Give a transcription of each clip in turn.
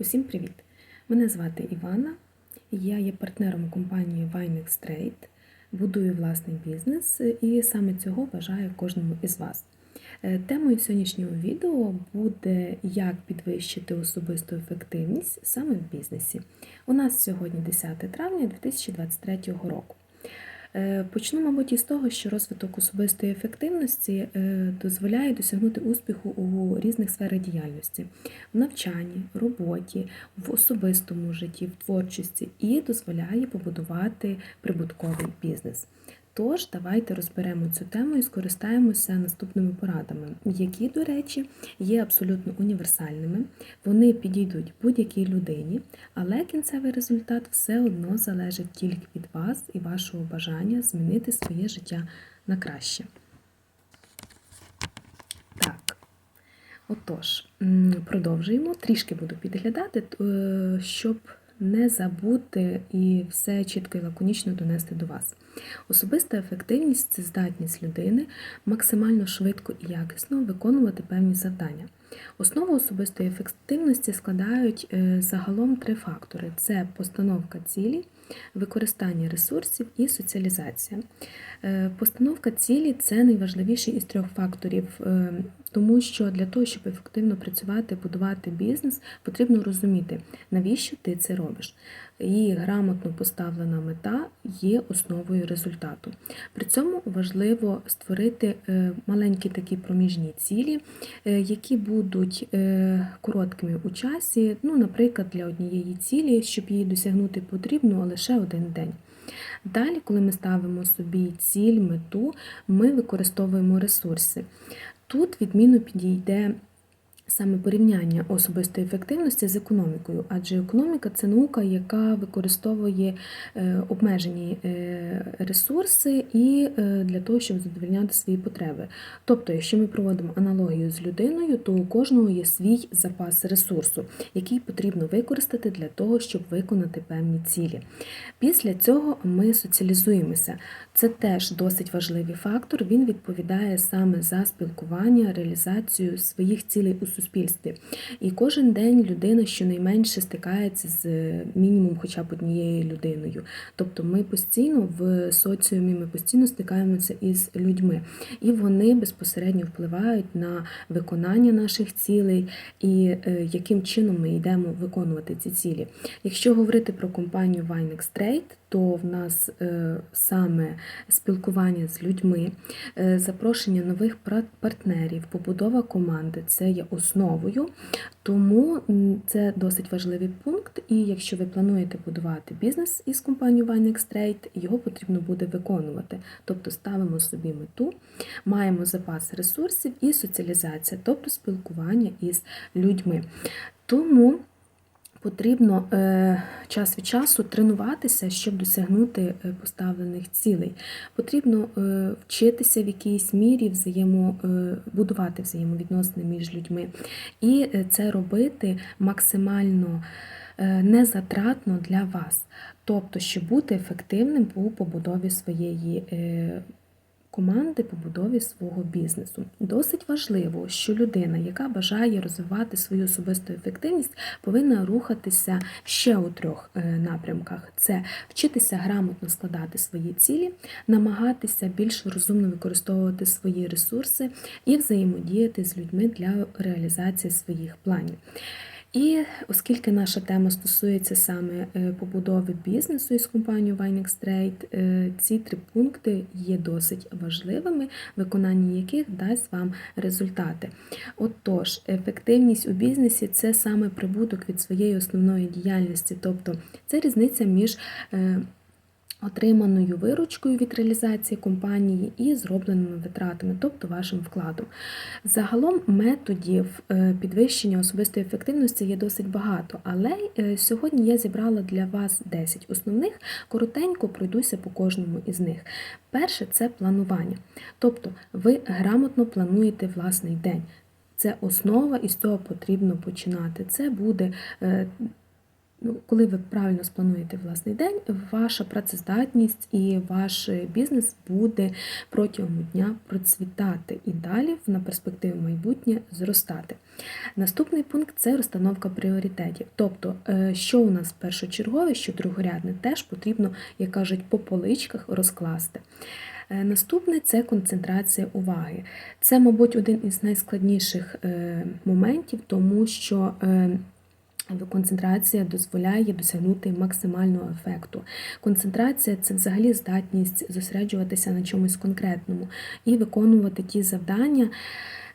Усім привіт! Мене звати Івана. Я є партнером компанії Vinex Trade, будую власний бізнес і саме цього бажаю кожному із вас. Е, Темою сьогоднішнього відео буде як підвищити особисту ефективність саме в бізнесі. У нас сьогодні 10 травня 2023 року. Е, Почну, мабуть, із того, що розвиток особистої ефективності е, дозволяє досягнути успіху у різних сферах діяльності в навчанні, роботі, в особистому житті, в творчості і дозволяє побудувати прибутковий бізнес. Тож, давайте розберемо цю тему і скористаємося наступними порадами, які, до речі, є абсолютно універсальними. Вони підійдуть будь-якій людині, але кінцевий результат все одно залежить тільки від вас і вашого бажання змінити своє життя на краще. Так. Отож, продовжуємо. Трішки буду підглядати, е, щоб не забути і все чітко і лаконічно донести до вас. Особиста ефективність це здатність людини максимально швидко і якісно виконувати певні завдання. Основу особистої ефективності складають е, загалом три фактори: це постановка цілі, використання ресурсів і соціалізація. Е, Постановка цілі це найважливіший із трьох факторів, е, тому що для того, щоб ефективно працювати, будувати бізнес, потрібно розуміти, навіщо ти це робиш. І грамотно поставлена мета є основою результату. При цьому важливо створити е, маленькі такі проміжні цілі, е, які будуть е, короткими у часі. Ну, наприклад, для однієї цілі, щоб її досягнути, потрібно лише один день. Далі, коли ми ставимо собі ціль, мету, ми використовуємо ресурси. Тут відмінно підійде саме порівняння особистої ефективності з економікою, адже економіка це наука, яка використовує е, обмежені е, ресурси і е, для того, щоб задовольняти свої потреби. Тобто, якщо ми проводимо аналогію з людиною, то у кожного є свій запас ресурсу, який потрібно використати для того, щоб виконати певні цілі. Після цього ми соціалізуємося. Це теж досить важливий фактор. Він відповідає саме за спілкування, реалізацію своїх цілей у суспільстві. І кожен день людина щонайменше стикається з мінімум хоча б однією людиною. Тобто ми постійно в соціумі, ми постійно стикаємося із людьми, і вони безпосередньо впливають на виконання наших цілей і е, яким чином ми йдемо виконувати ці цілі. Якщо говорити про компанію Vinex Trade, то в нас е, саме спілкування з людьми, е, запрошення нових партнерів, побудова команди це є основою, тому це досить важливий пункт. І якщо ви плануєте будувати бізнес із компанією Vinex Trade, його потрібно буде виконувати. Тобто ставимо собі мету, маємо запас ресурсів і соціалізація, тобто спілкування із людьми. Тому Потрібно е, час від часу тренуватися, щоб досягнути е, поставлених цілей. Потрібно е, вчитися в якійсь мірі взаємо, будувати взаємовідносини між людьми. І це робити максимально незатратно для вас. Тобто, щоб бути ефективним у побудові своєї. Команди побудові свого бізнесу. Досить важливо, що людина, яка бажає розвивати свою особисту ефективність, повинна рухатися ще у трьох е, напрямках: це вчитися грамотно складати свої цілі, намагатися більш розумно використовувати свої ресурси і взаємодіяти з людьми для реалізації своїх планів. І оскільки наша тема стосується саме е, побудови бізнесу із компанією Vinex Trade, е, ці три пункти є досить важливими, виконання яких дасть вам результати. Отож, ефективність у бізнесі це саме прибуток від своєї основної діяльності, тобто це різниця між е, отриманою виручкою від реалізації компанії і зробленими витратами, тобто вашим вкладом. Загалом методів е, підвищення особистої ефективності є досить багато, але е, сьогодні я зібрала для вас 10 основних, коротенько пройдуся по кожному із них. Перше це планування. Тобто ви грамотно плануєте власний день. Це основа, і з цього потрібно починати. Це буде е, коли ви правильно сплануєте власний день, ваша працездатність і ваш бізнес буде протягом дня процвітати і далі на перспективу майбутнє зростати. Наступний пункт це розстановка пріоритетів. Тобто, е, що у нас першочергове, що другорядне, теж потрібно, як кажуть, по поличках розкласти. Е, Наступне це концентрація уваги. Це, мабуть, один із найскладніших е, моментів, тому що Концентрація дозволяє досягнути максимального ефекту. Концентрація це взагалі здатність зосереджуватися на чомусь конкретному і виконувати ті завдання,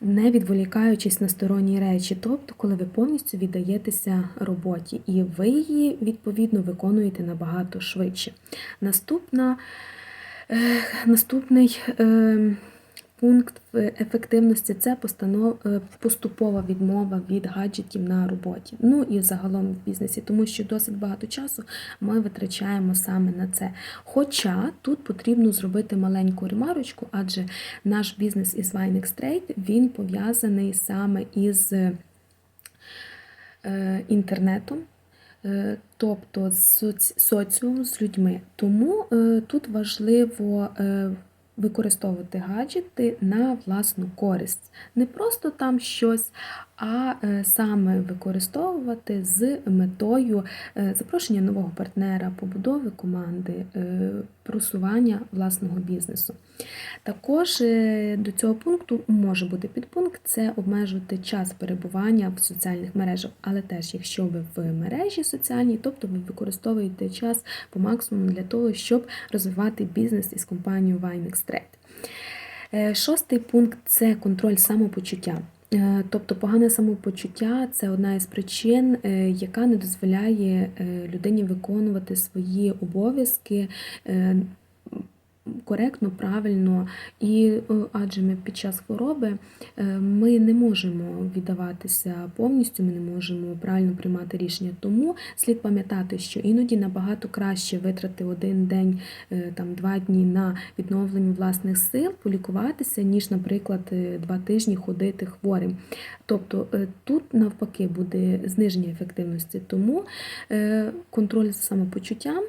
не відволікаючись на сторонні речі, тобто, коли ви повністю віддаєтеся роботі, і ви її відповідно виконуєте набагато швидше. Наступна, е, Наступний е, пункт ефективності це постанов, е, поступова відмова від гаджетів на роботі. Ну і загалом в бізнесі, тому що досить багато часу ми витрачаємо саме на це. Хоча тут потрібно зробити маленьку ремарочку, адже наш бізнес із Vinex Trade, він пов'язаний саме із е, інтернетом. е, Тобто з соці- соціум з людьми. Тому тут важливо використовувати гаджети на власну користь. Не просто там щось, а е, саме використовувати з метою е, запрошення нового партнера, побудови команди, е, просування власного бізнесу. Також до цього пункту може бути підпункт це обмежувати час перебування в соціальних мережах, але теж, якщо ви в мережі соціальній, тобто ви використовуєте час по максимуму для того, щоб розвивати бізнес із компанією Vinex Trade. Шостий пункт це контроль самопочуття. Е, Тобто погане самопочуття це одна із причин, е, яка не дозволяє е, людині виконувати свої обов'язки коректно, правильно, і е, адже ми під час хвороби е, ми не можемо віддаватися повністю, ми не можемо правильно приймати рішення. Тому слід пам'ятати, що іноді набагато краще витрати один день, е, там два дні на відновлення власних сил, полікуватися, ніж, наприклад, два тижні ходити хворим. Тобто тут навпаки буде зниження ефективності, тому контроль за самопочуттям.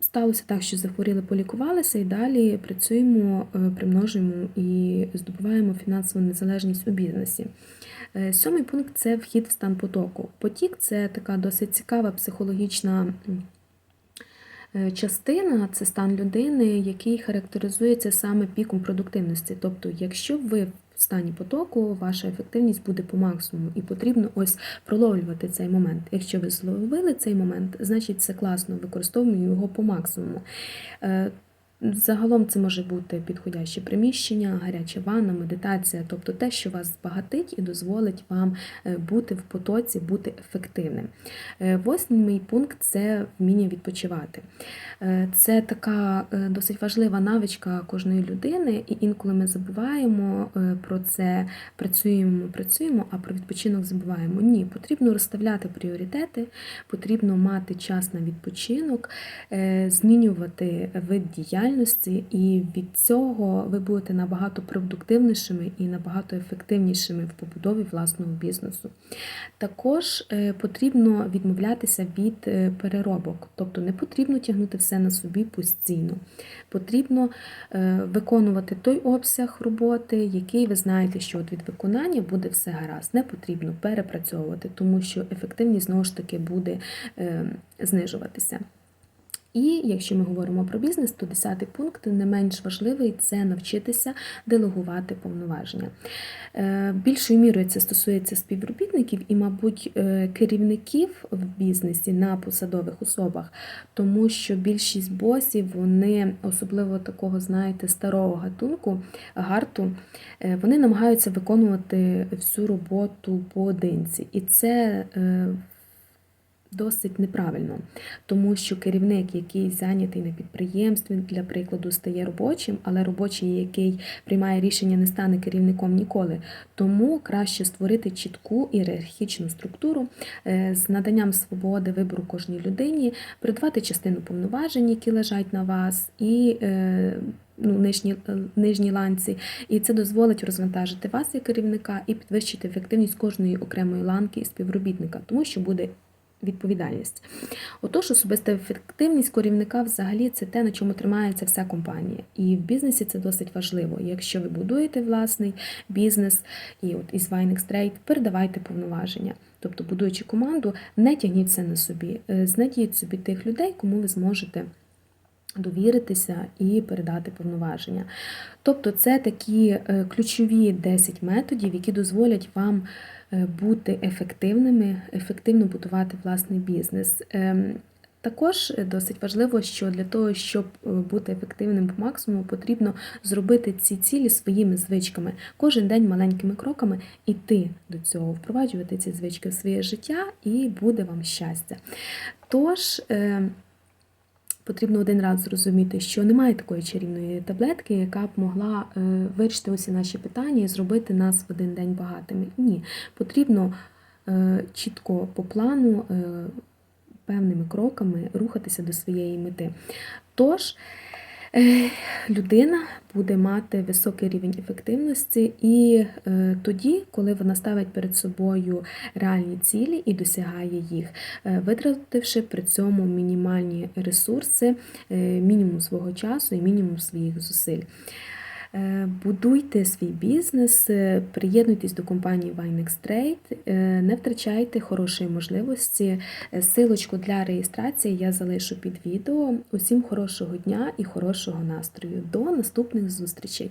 Сталося так, що захворіли, полікувалися і далі працюємо, е, примножуємо і здобуваємо фінансову незалежність у бізнесі. Е, Сьомий пункт це вхід в стан потоку. Потік це така досить цікава психологічна е, частина, це стан людини, який характеризується саме піком продуктивності. Тобто, якщо ви в стані потоку, ваша ефективність буде по максимуму, і потрібно ось проловлювати цей момент. Якщо ви зловили цей момент, значить це класно, використовуємо його по максимуму. Загалом це може бути підходяще приміщення, гаряча ванна, медитація, тобто те, що вас збагатить і дозволить вам е, бути в потоці, бути ефективним. Е, Восьмий пункт це вміння відпочивати. Е, Це така досить важлива навичка кожної людини, і інколи ми забуваємо про це, працюємо, працюємо, а про відпочинок забуваємо. Ні, потрібно розставляти пріоритети, потрібно мати час на відпочинок, змінювати вид діяльності, і від цього ви будете набагато продуктивнішими і набагато ефективнішими в побудові власного бізнесу. Також е, потрібно відмовлятися від е, переробок, тобто не потрібно тягнути все на собі постійно. Потрібно е, виконувати той обсяг роботи, який ви знаєте, що від виконання буде все гаразд. Не потрібно перепрацьовувати, тому що ефективність знову ж таки буде знижуватися. І якщо ми говоримо про бізнес, то 10 пункт не менш важливий це навчитися делегувати повноваження. Е, Більшою мірою це стосується співробітників і, мабуть, е, керівників в бізнесі на посадових особах, тому що більшість босів, вони особливо такого, знаєте, старого гатунку, гарту, е, вони намагаються виконувати всю роботу поодинці. І це досить неправильно, тому що керівник, який зайнятий на підприємстві, для прикладу, стає робочим, але робочий, який приймає рішення, не стане керівником ніколи. Тому краще створити чітку ієрархічну структуру е, з наданням свободи вибору кожній людині, придбати частину повноважень, які лежать на вас, і е, ну, нижні, е, нижні ланці, і це дозволить розвантажити вас як керівника і підвищити ефективність кожної окремої ланки і співробітника, тому що буде відповідальність. Отож, особиста ефективність керівника взагалі це те, на чому тримається вся компанія. І в бізнесі це досить важливо. Якщо ви будуєте власний бізнес, і от із Vinex Trade передавайте повноваження. Тобто, будуючи команду, не тягніть все на собі, Е, знайдіть собі тих людей, кому ви зможете довіритися і передати повноваження. Тобто, це такі е, ключові 10 методів, які дозволять вам е, бути ефективними, ефективно будувати власний бізнес. Ем, Також досить важливо, що для того, щоб е, бути ефективним по максимуму, потрібно зробити ці цілі своїми звичками, кожен день маленькими кроками іти до цього, впроваджувати ці звички в своє життя, і буде вам щастя. Тож. Потрібно один раз зрозуміти, що немає такої чарівної таблетки, яка б могла е, вирішити усі наші питання і зробити нас в один день багатими. Ні, потрібно е, чітко по плану, е, певними кроками рухатися до своєї мети. Тож, людина буде мати високий рівень ефективності, і е, тоді, коли вона ставить перед собою реальні цілі і досягає їх, е, витративши при цьому мінімальні ресурси, е, мінімум свого часу і мінімум своїх зусиль. Е, Будуйте свій бізнес, е, приєднуйтесь до компанії Vinex Trade, е, не втрачайте хорошої можливості. Силочку для реєстрації я залишу під відео. Усім хорошого дня і хорошого настрою. До наступних зустрічей!